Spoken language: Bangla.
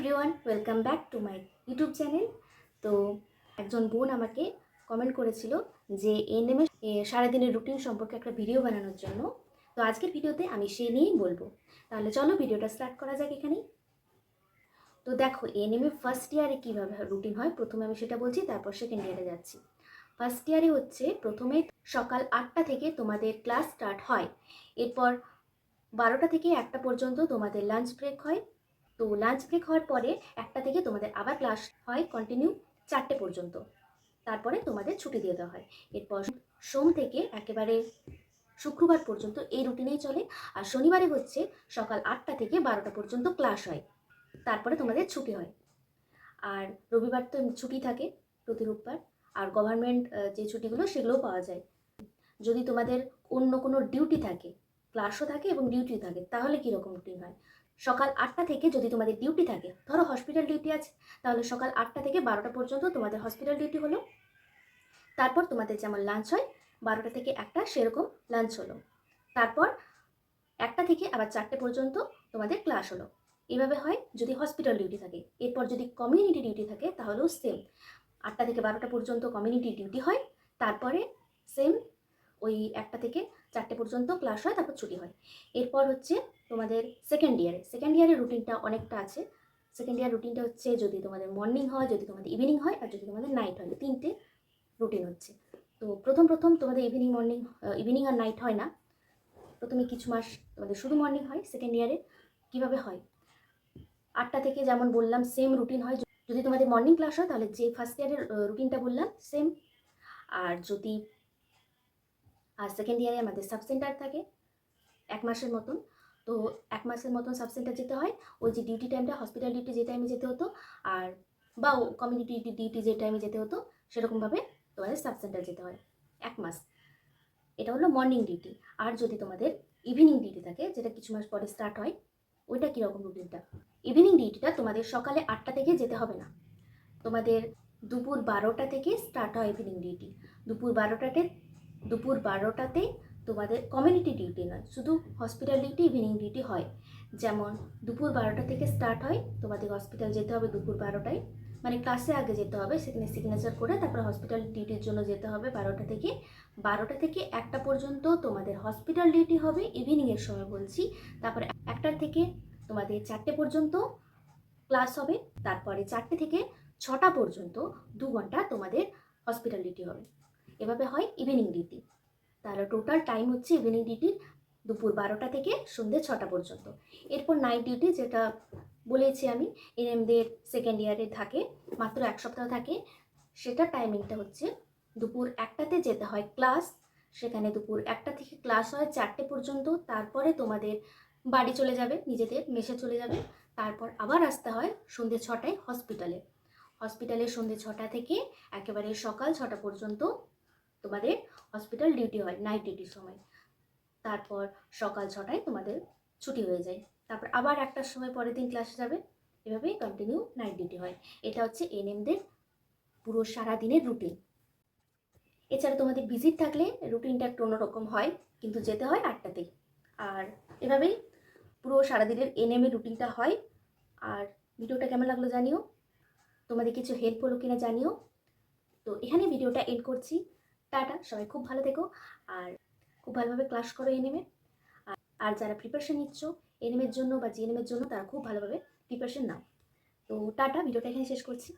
Everyone welcome back to my YouTube channel তো একজন বোন আমাকে কমেন্ট করেছিল যে এনএমএ সারাদিনের রুটিন সম্পর্কে একটা ভিডিও বানানোর জন্য। তো আজকের ভিডিওতে আমি সে নিয়েই বলব। তাহলে চলো ভিডিওটা স্টার্ট করা যাক এখানেই তো দেখো এনএমএ ফার্স্ট ইয়ারে কীভাবে রুটিন হয়? প্রথমে আমি সেটা বলছি, তারপর সেকেন্ড ইয়ারে যাচ্ছি। ফার্স্ট ইয়ারে হচ্ছে প্রথমে সকাল আটটা থেকে তোমাদের ক্লাস স্টার্ট হয়। এরপর বারোটা থেকে একটা পর্যন্ত তোমাদের লাঞ্চ ব্রেক হয়। তো লাঞ্চ ব্রেক হওয়ার পরে একটা থেকে তোমাদের আবার ক্লাস হয় কন্টিনিউ চারটে পর্যন্ত। তারপরে তোমাদের ছুটি দিয়ে দেওয়া হয়। এরপর সোম থেকে একেবারে শুক্রবার পর্যন্ত এই রুটিনেই চলে। আর শনিবারে হচ্ছে সকাল আটটা থেকে বারোটা পর্যন্ত ক্লাস হয়। তারপরে তোমাদের ছুটি হয়। আর রবিবার তো ছুটি থাকে প্রতি রোববার। আর গভর্নমেন্ট যে ছুটিগুলো সেগুলোও পাওয়া যায়। যদি তোমাদের অন্য কোনো ডিউটি থাকে ক্লাসও থাকে এবং ডিউটিও থাকে, তাহলে কীরকম রুটিন হয়? সকাল আটটা থেকে যদি তোমাদের ডিউটি থাকে, ধরো হসপিটাল ডিউটি আছে, তাহলে সকাল আটটা থেকে বারোটা পর্যন্ত তোমাদের হসপিটাল ডিউটি হলো। তারপর তোমাদের যেমন লাঞ্চ হয়, বারোটা থেকে একটা সেরকম লাঞ্চ হলো। তারপর একটা থেকে আবার চারটে পর্যন্ত তোমাদের ক্লাস হলো। এভাবে হয় যদি হসপিটাল ডিউটি থাকে। এরপর যদি কমিউনিটি ডিউটি থাকে, তাহলেও সেম আটটা থেকে বারোটা পর্যন্ত কমিউনিটি ডিউটি হয়। তারপরে সেম ওই একটা থেকে চারটে পর্যন্ত ক্লাস হয়, তারপর ছুটি হয়। এরপর হচ্ছে তোমাদের সেকেন্ড ইয়ারে সেকেন্ড ইয়ারের রুটিনটা অনেকটা আছে। সেকেন্ড ইয়ার রুটিনটা হচ্ছে যদি তোমাদের মর্নিং হয়, যদি তোমাদের ইভিনিং হয়, আর যদি তোমাদের নাইট হয়। তিনটে রুটিন হচ্ছে। তো প্রথম প্রথম তোমাদের ইভিনিং মর্নিং ইভিনিং আর নাইট হয় না। প্রথমে কিছু মাস তোমাদের শুধু মর্নিং হয় সেকেন্ড ইয়ারে কীভাবে হয়? আটটা থেকে যেমন বললাম সেম রুটিন হয়। যদি তোমাদের মর্নিং ক্লাস হয়, তাহলে যে ফার্স্ট ইয়ারের রুটিনটা বললাম সেম আর যদি আর সেকেন্ড ইয়ারে আমাদের সাব সেন্টার থাকে, এক মাসের মতন। তো এক মাসের মতন সাব সেন্টার যেতে হয়। ওই যে ডিউটি টাইমটা হসপিটাল ডিউটি যে টাইমে যেতে হতো, আর বা কমিউনিটি ডিউটি যে টাইমে যেতে হতো, সেরকমভাবে তোমাদের সাব সেন্টার যেতে হয়। এক মাস। এটা হলো মর্নিং ডিউটি আর যদি তোমাদের ইভিনিং ডিউটি থাকে, যেটা কিছু মাস পরে স্টার্ট হয়, ওইটা কীরকম রুটিনটা ইভিনিং ডিউটিটা তোমাদের সকালে আটটা থেকে যেতে হবে না। তোমাদের দুপুর বারোটা থেকে স্টার্ট হয় ইভিনিং ডিউটি দুপুর বারোটাতে দুপুর বারোটাতে তোমাদের কমিউনিটি ডিউটি নয়, শুধু হসপিটাল ডিউটি ইভিনিং ডিউটি হয়। যেমন দুপুর বারোটা থেকে স্টার্ট হয়, তোমাদের হসপিটাল যেতে হবে দুপুর বারোটায়। মানে ক্লাসে আগে যেতে হবে, সেখানে সিগনেচার করে তারপরে হসপিটাল ডিউটির জন্য যেতে হবে বারোটা থেকে। বারোটা থেকে একটা পর্যন্ত তোমাদের হসপিটাল ডিউটি হবে ইভিনিংয়ের সময় বলছি। তারপরে একটার থেকে তোমাদের চারটে পর্যন্ত ক্লাস হবে, তারপরে চারটে থেকে ছটা পর্যন্ত দু ঘণ্টা তোমাদের হসপিটাল ডিউটি হবে। এভাবে হয় ইভিনিং ডিউটি তাহলে টোটাল টাইম হচ্ছে ইভিনিং ডিউটির দুপুর বারোটা থেকে সন্ধ্যে ছটা পর্যন্ত। এরপর নাইট ডিউটি যেটা বলেছি আমি এনএমদের সেকেন্ড ইয়ারে থাকে, মাত্র এক সপ্তাহ থাকে সেটার টাইমিংটা হচ্ছে দুপুর একটাতে যেতে হয় ক্লাস সেখানে দুপুর একটা থেকে ক্লাস হয় চারটে পর্যন্ত, তারপরে তোমাদের বাড়ি চলে যাবে, নিজেদের মেশে চলে যাবে, তারপর আবার আসতে হয় সন্ধ্যে ছটায় হসপিটালে হসপিটালে সন্ধ্যে ছটা থেকে একেবারে সকাল ছটা পর্যন্ত তোমাদের হসপিটাল ডিউটি হয় নাইট ডিউটির সময়। তারপর সকাল ছটায় তোমাদের ছুটি হয়ে যায়। তারপর আবার একটার সময় পরের দিন ক্লাসে যাবে। এভাবেই কন্টিনিউ নাইট ডিউটি হয়। এটা হচ্ছে এনএমদের পুরো সারা দিনের রুটিন এছাড়া তোমাদের ভিজিট থাকলে রুটিনটা একটু অন্যরকম হয়, কিন্তু যেতে হয় আটটাতেই। আর এভাবেই পুরো সারাদিনের এনএমের রুটিনটা হয়। আর ভিডিওটা কেমন লাগল জানিও। তোমাদের কিছু হেল্প হলো কিনা জানিও। তো এখানে ভিডিওটা এন্ড করছি। টাটা, সবাই খুব ভালো থেকো আর খুব ভালোভাবে ক্লাস করো এনএমে আর যারা প্রিপারেশন নিচ্ছ এনএমের জন্য বা জিএনএমের জন্য তারা খুব ভালোভাবে প্রিপারেশন নাও। তো টাটা ভিডিওটা এখানে শেষ করছি।